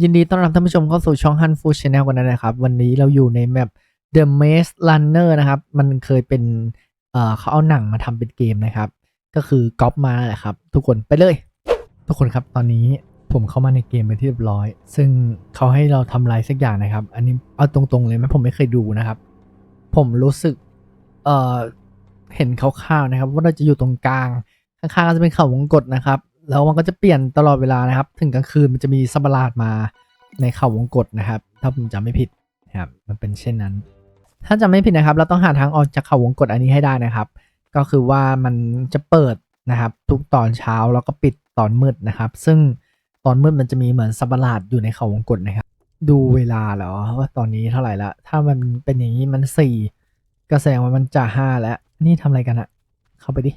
ยินดีต้อนรับท่านผู้ชมเข้าสู่ช่อง Han Food Channel กันนะครับ วันนี้เราอยู่ในแมป The Maze Runner นะครับ มันเคยเป็นเอ่อเขาเอาหนังมาทำเป็นเกมนะครับ ก็คือก๊อปมาแหละครับ ทุกคนไปเลย ทุกคนครับตอนนี้ผมเข้ามาในเกมไปนที่เรียบร้อย ซึ่งเขาให้เราทำอะไรสักอย่างนะครับ อันนี้เอาตรงๆเลยไหมผมไม่เคยดูนะครับ ผมรู้สึกเอ่อเห็นคร่าวๆนะครับ ว่าเราจะอยู่ตรงกลางข้างๆก็จะเป็นเขาวงกตนะครับ แล้วมันก็จะเปลี่ยนตลอดเวลานะครับ ถึงกลางคืนมันจะมีสัตว์ประลาดมาในเขาวงกตนะครับ ถ้าผมจำไม่ผิดนะครับ มันเป็นเช่นนั้น ถ้าจำไม่ผิดนะครับ เราต้องหาทางออกจากเขาวงกตอันนี้ให้ได้นะครับ ก็คือว่ามันจะเปิดนะครับ ทุกตอนเช้าแล้วก็ปิดตอนมืดนะครับ ซึ่งตอนมืดมันจะมีเหมือนสัตว์ประลาดอยู่ในเขาวงกตนะครับ ดูเวลาเหรอว่าตอนนี้เท่าไหร่ละ ถ้ามันเป็นอย่างนี้มันสี่ก็แสดงว่ามันจะห้าแล้ว นี่ทำอะไรกันอะเข้าไปดิ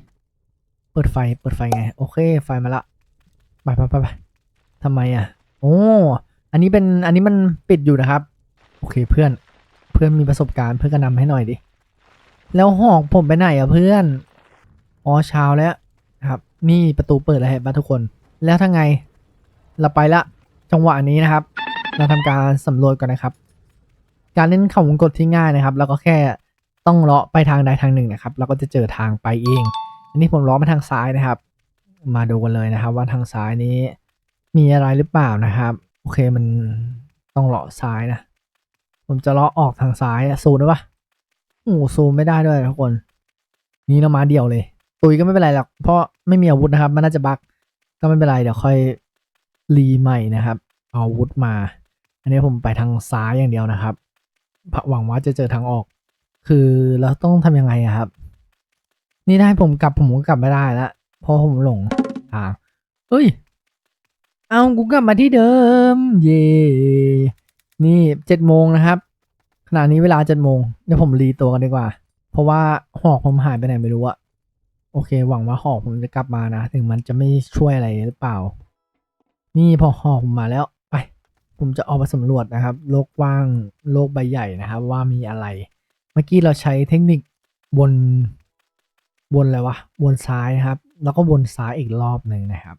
เปิดไฟ เปิดไฟไง โอเค ไฟมาละ ไปไปไปไปทำไมอะ โอ้ อันนี้เป็น อันนี้มันปิดอยู่นะครับ โอเคเพื่อน เพื่อนมีประสบการณ์เพื่อนก็นำให้หน่อยดิ แล้วหอกผมไปไหนอะเพื่อน อ๋อเช้าแล้วครับ นี่ประตูเปิดแล้วเห็นปะทุกคน แล้วถ้าไง เราไปละ จังหวะนี้นะครับ เราทำการสำรวจก่อนนะครับ การเล่นเขาวงกตที่ง่ายนะครับ แล้วก็แค่ต้องเลาะไปทางใดทางหนึ่งนะครับ เราก็จะเจอทางไปเอง อันนี้ผมล้อมาทางซ้ายนะครับ มาดูกันเลยนะครับ ว่าทางซ้ายนี้มีอะไรหรือเปล่านะครับ โอเคมันต้องเลาะซ้ายนะ ผมจะเลาะออกทางซ้ายซูมได้ปะโอ้ซูมไม่ได้ด้วยทุกคน นี่เรามาเดี่ยวเลย ตุยก็ไม่เป็นไรหรอกเพราะไม่มีอาวุธนะครับ มันน่าจะบักก็ไม่เป็นไรเดี๋ยวค่อยรีใหม่นะครับเอาอาวุธมา อันนี้ผมไปทางซ้ายอย่างเดียวนะครับหวังว่าจะเจอทางออก คือเราต้องทำยังไงอะครับ นี่ได้ผมกลับผมก็กลับไม่ได้แล้วเพราะผมหลงทางเฮ้ย เอากูกลับมาที่เดิม เย่นี่เจ็ดโมงนะครับ ขณะนี้เวลาเจ็ดโมงเดี๋ยวผมรีตัวกันดีกว่า เพราะว่าหอกผมหายไปไหนไม่รู้อะโอเค หวังว่าหอกผมจะกลับมานะ ถึงมันจะไม่ช่วยอะไรหรือเปล่า นี่พอหอกผมมาแล้วไป ผมจะออกมาสำรวจนะครับ โลกว่างโลกใบใหญ่นะครับ ว่ามีอะไร เมื่อกี้เราใช้เทคนิควน วนอะไรวะ วนซ้ายนะครับ แล้วก็วนซ้ายอีกรอบหนึ่งนะครับ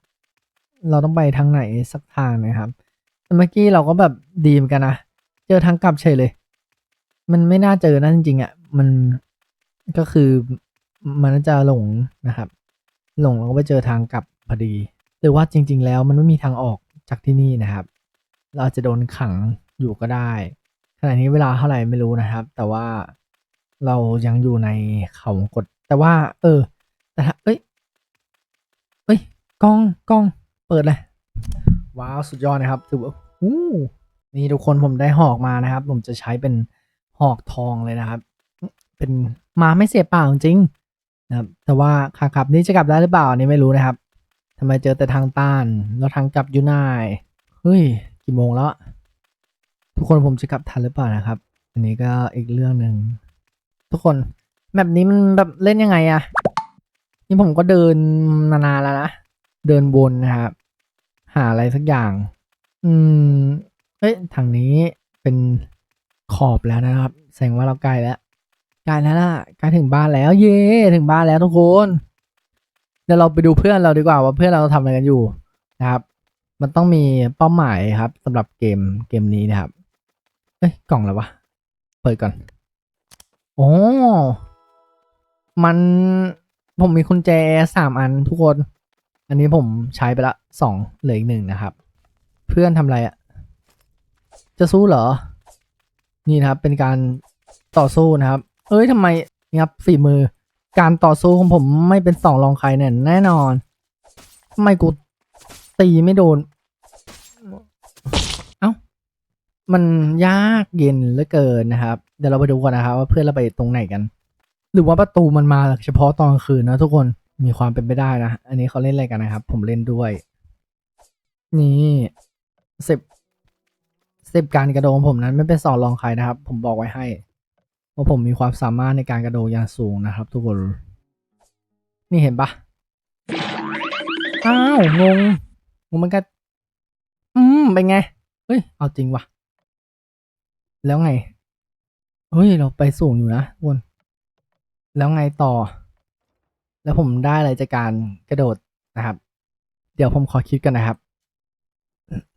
เราต้องไปทางไหนสักทางนะครับ เมื่อกี้เราก็แบบดีเหมือนกันนะ เจอทางกลับเฉยเลย มันไม่น่าเจอนะจริงๆอะ มันก็คือมันจะหลงนะครับ หลงแล้วก็ไปเจอทางกลับพอดี หรือว่าจริง ๆ แล้วมันไม่มีทางออกจากที่นี่นะครับ เราจะโดนขังอยู่ก็ได้ ขณะนี้เวลาเท่าไหร่ไม่รู้นะครับ แต่ว่าเรายังอยู่ในเขางกด แต่ว่า เออ แต่ถ้าเอ้ย เอ้ยกล้องกล้อง เปิดเลย ว้าว สุดยอดนะครับถือว่าอู้นี่ทุกคนผมได้หอกมานะครับ ผมจะใช้เป็นหอกทองเลยนะครับ เป็นมาไม่เสียเปล่าจริงนะครับแต่ว่าขากลับนี่จะกลับได้หรือเปล่านนี้ไม่รู้นะครับทำไมเจอแต่ทางต้านแล้วทางกลับอยู่ไหนเฮ้ยกี่โมงแล้วทุกคนผมจะกลับทันหรือเปล่านะครับ อันนี้ก็อีกเรื่องหนึ่งทุกคน แบบนี้มันแบบเล่นยังไงอะนี่ผมก็เดินนานๆแล้วนะ เดินวนนะครับ หาอะไรสักอย่าง อืม เอ้ยทางนี้เป็นขอบแล้วนะครับ แสดงว่าเราใกล้แล้วใกล้แล้วล่ะใกล้ถึงบ้านแล้ว เย่ถึงบ้านแล้วทุกคนเดี๋ยวเราไปดูเพื่อนเราดีกว่าว่าเพื่อนเราทำอะไรกันอยู่นะครับ มันต้องมีเป้าหมายครับสำหรับเกมเกมนี้นะครับ เอ้ยกล่องอะไรวะ เปิดก่อน โอ้ มันผมมีกุญแจสามอันทุกคน อันนี้ผมใช้ไปละสองเหลืออีกหนึ่งนะครับ เพื่อนทำอะไรอะ่ะจะสู้เหรอ นี่นะครับ เป็นการต่อสู้นะครับ เอ้ยทำไมนี่ครับฝีมือ การต่อสู้ของผมไม่เป็นสองรองใครเนี่ยแน่นอนทำไมกูตีไม่โดน เอ้า มันยากเย็นเหลือเกินนะครับ เดี๋ยวเราไปดูกันนะครับ ว่าเพื่อนเราไปตรงไหนกัน หรือว่าประตูมันมาเฉพาะตอนคืนนะทุกคนมีความเป็นไปได้นะ อันนี้เขาเล่นอะไรกันนะครับ ผมเล่นด้วย นี่สิบสิบการกระโดดของผมนั้นไม่เป็นสองรองใครนะครับ ผมบอกไว้ให้ว่าผมมีความสามารถในการกระโดดอย่างสูงนะครับ ทุกคน นี่เห็นปะอ้าวงงงงมันก็อืมเป็นไงเฮ้ยเอาจริงวะแล้วไงเฮ้ยเราไปสูงอยู่นะทุกคน แล้วไงต่อ แล้วผมได้อะไรจากการกระโดดนะครับ เดี๋ยวผมขอคิดกันนะครับ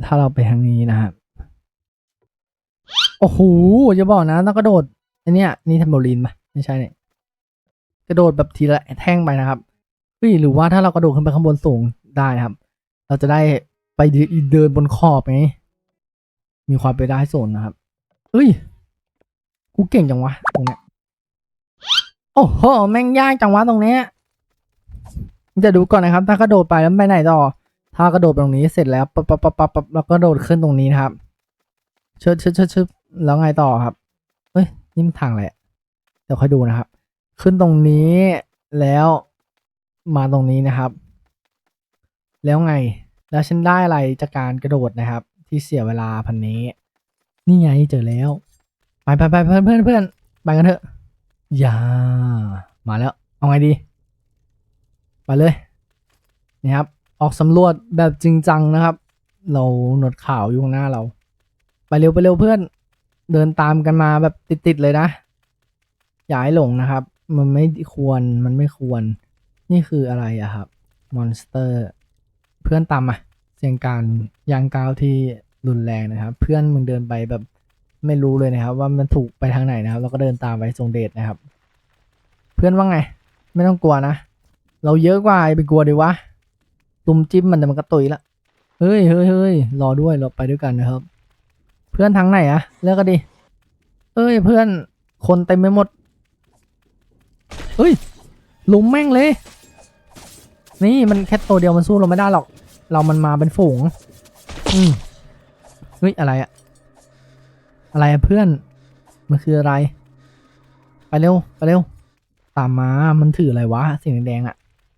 ถ้าเราไปทางนี้นะครับ โอ้โหจะบอกนะต้องกระโดดอันเนี้ยนี่แทมโบลีนปะไม่ใช่เนี่ยกระโดดแบบทีละแท่งไปนะครับเฮ้ยหรือว่าถ้าเรากระโดดขึ้นไปข้างบนสูงได้นะครับ เราจะได้ไปเดินบนขอบไงมีความไปนได้สูงนะครับเอ้ย กูเก่งจังวะตรงเนี้ย อ้โห แม่งยากจังวะตรงเนี้ยจะดูก่อนนะครับ ถ้ากระโดดไปแล้วไปไหนต่อ ถ้ากระโดดตรงนี้เสร็จแล้วปั๊บปั๊บปั๊บปั๊บแล้วก็โดดขึ้นตรงนี้นะครับชิดเชิดเชิดเชิดแล้วไงต่อครับเฮ้ยนี่มันทางอะไรอะเดี๋ยวค่อยดูนะครับ ขึ้นตรงนี้แล้วมาตรงนี้นะครับ แล้วไง แล้วฉันได้อะไรจากการกระโดดนะครับ ที่เสียเวลาพันนี้ นี่ไงเจอแล้ว ไปไปไปเพื่อนเพื่อนเพื่อนไปกันเถอะ อย่ามาแล้ว เอาไงดี ไปเลยนี่ครับ ออกสำรวจแบบจริงจังนะครับ เราหนวดข่าวอยู่หน้าเรา ไปเร็วไปเร็วเพื่อน เดินตามกันมาแบบติดๆเลยนะ อย่าให้หลงนะครับ มันไม่ควร มันไม่ควร นี่คืออะไรอะครับ มอนสเตอร์ เพื่อนตามมา เสียงการยางกาวที่รุนแรงนะครับ เพื่อนมึงเดินไปแบบ ไม่รู้เลยนะครับ ว่ามันถูกไปทางไหนนะครับเราก็เดินตามไปทรงเดชนะครับ เพื่อนว่าไง ไม่ต้องกลัวนะ เราเยอะกว่าไปกลัวดีวะตุมจิ้มมันแต่มันก็ตุยละเฮ้ยเฮ้ยเฮ้ยรอด้วยเราไปด้วยกันนะครับ เพื่อนทางไหนอะเลือกกันดิเอ้ยเพื่อนคนเต็มไปหมดเฮ้ยหลุมแม่งเลย นี่มันแค่ตัวเดียวมันสู้เราไม่ได้หรอก เรามันมาเป็นฝูง อืมเฮ้ยอะไรอะ อะไรอะเพื่อน มันคืออะไร ไปเร็ว ไปเร็ว ตามมา มันถืออะไรวะสิ่งแดงๆอะ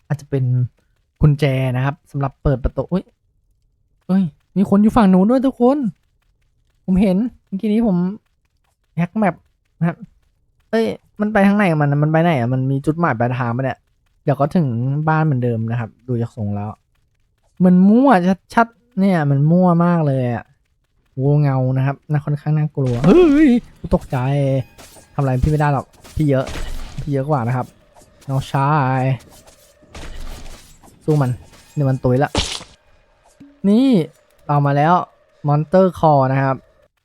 อาจจะเป็นกุญแจนะครับสำหรับเปิดประตูเฮ้ยเฮ้ย มีคนอยู่ฝั่งนู้นด้วยทุกคน ผมเห็นเมื่อกี้นี้ผมแฮกแมปนะครับ เอ้ย มันไปทางไหนของมันมันไปไหนอะ มันมีจุดหมายปลายทางปะเนี่ย เดี๋ยวก็ถึงบ้านเหมือนเดิมนะครับ ดูจากทรงแล้ว มันมั่วชัดๆเนี่ย มันมั่วมากเลยอะ เงานะครับน่าค่อนข้างน่ากลัวเฮ้ยตกใจทำอะไรพี่ไม่ได้หรอกพี่เยอะพี่เยอะกว่านะครับน้องชายสู้มันเนี่ยมันตุยละ นี่เอามาแล้วมอนเตอร์คอนะครับ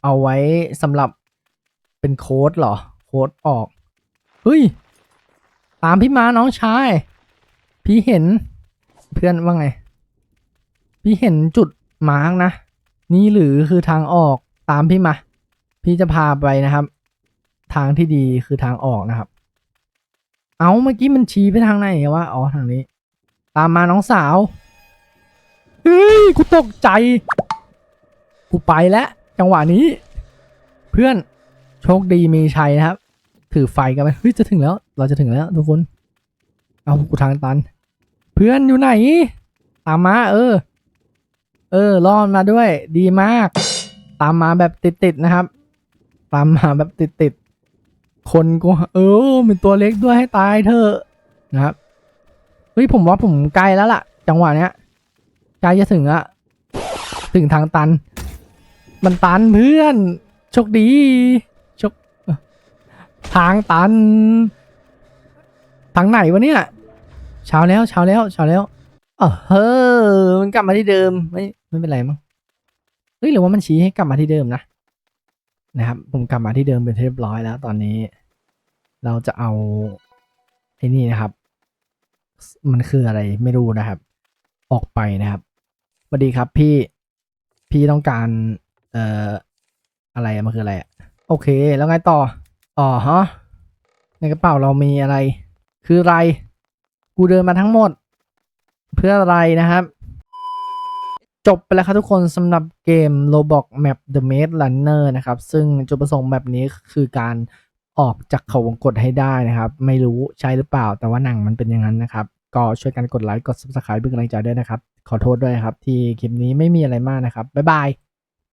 เอาไว้สำหรับเป็นโค้ดเหรอ โค้ดออก เฮ้ย ตามพี่มาน้องชาย พี่เห็นเพื่อนว่าไง พี่เห็นจุดมาร์กนะ นี่หรือคือทางออกตามพี่มา พี่จะพาไปนะครับ ทางที่ดีคือทางออกนะครับ เอาเมื่อกี้มันชี้ไปทางไหนวะอ๋อทางนี้ ตามมาน้องสาวเฮ้ยกูตกใจกูไปแล้วจังหวะนี้ เพื่อนโชคดีมีชัยนะครับ ถือไฟกันไปเฮ้ยจะถึงแล้ว เราจะถึงแล้วทุกคน เอากูทางตัน เพื่อนอยู่ไหน ตามมาเออ เออรอดมาด้วย ดีมาก ตามมาแบบติดๆนะครับ ตามมาแบบติดๆคนก็เออเป็นตัวเล็กด้วยให้ตายเถอะนะครับเฮ้ยผมว่าผมใกลแล้วล่ะ จังหวะเนี้ยใกล้จะถึงอะถึงทางตัน มันตันเพื่อนโชคดีโชคทางตันทางไหนวะเนี่ยเช้าแล้วเช้าแล้วเช้าแล้ว เออเฮ้อมันกลับมาที่เดิม ไม่ไม่เป็นไรมั้งเฮ้ยหรือว่ามันชี้ให้กลับมาที่เดิมนะนะครับผมกลับมาที่เดิมเป็นเรียบร้อยแล้ว ตอนนี้ เราจะเอาไอ้นี่นะครับ มันคืออะไรไม่รู้นะครับ ออกไปนะครับสวัสดีครับพี่พี่ต้องการเอ่ออะไรมันคืออะไรอะโอเค แล้วไงต่ออ๋อฮะในกระเป๋าเรามีอะไร คืออะไร กูเดินมาทั้งหมด เพื่ออะไรนะครับ จบไปแล้วครับทุกคนสำหรับเกม Roblox Map The Maze Runner นะครับ ซึ่งจุดประสงค์แบบนี้คือการออกจากเขาวงกฏให้ได้นะครับ ไม่รู้ใช่หรือเปล่า แต่ว่าหนังมันเป็นอย่างนั้นนะครับ ก็ช่วยกันกดไลค์กด subscribe เป็นกำลังใจด้วยนะครับ ขอโทษด้วยครับ ที่คลิปนี้ไม่มีอะไรมากนะครับบ๊ายบาย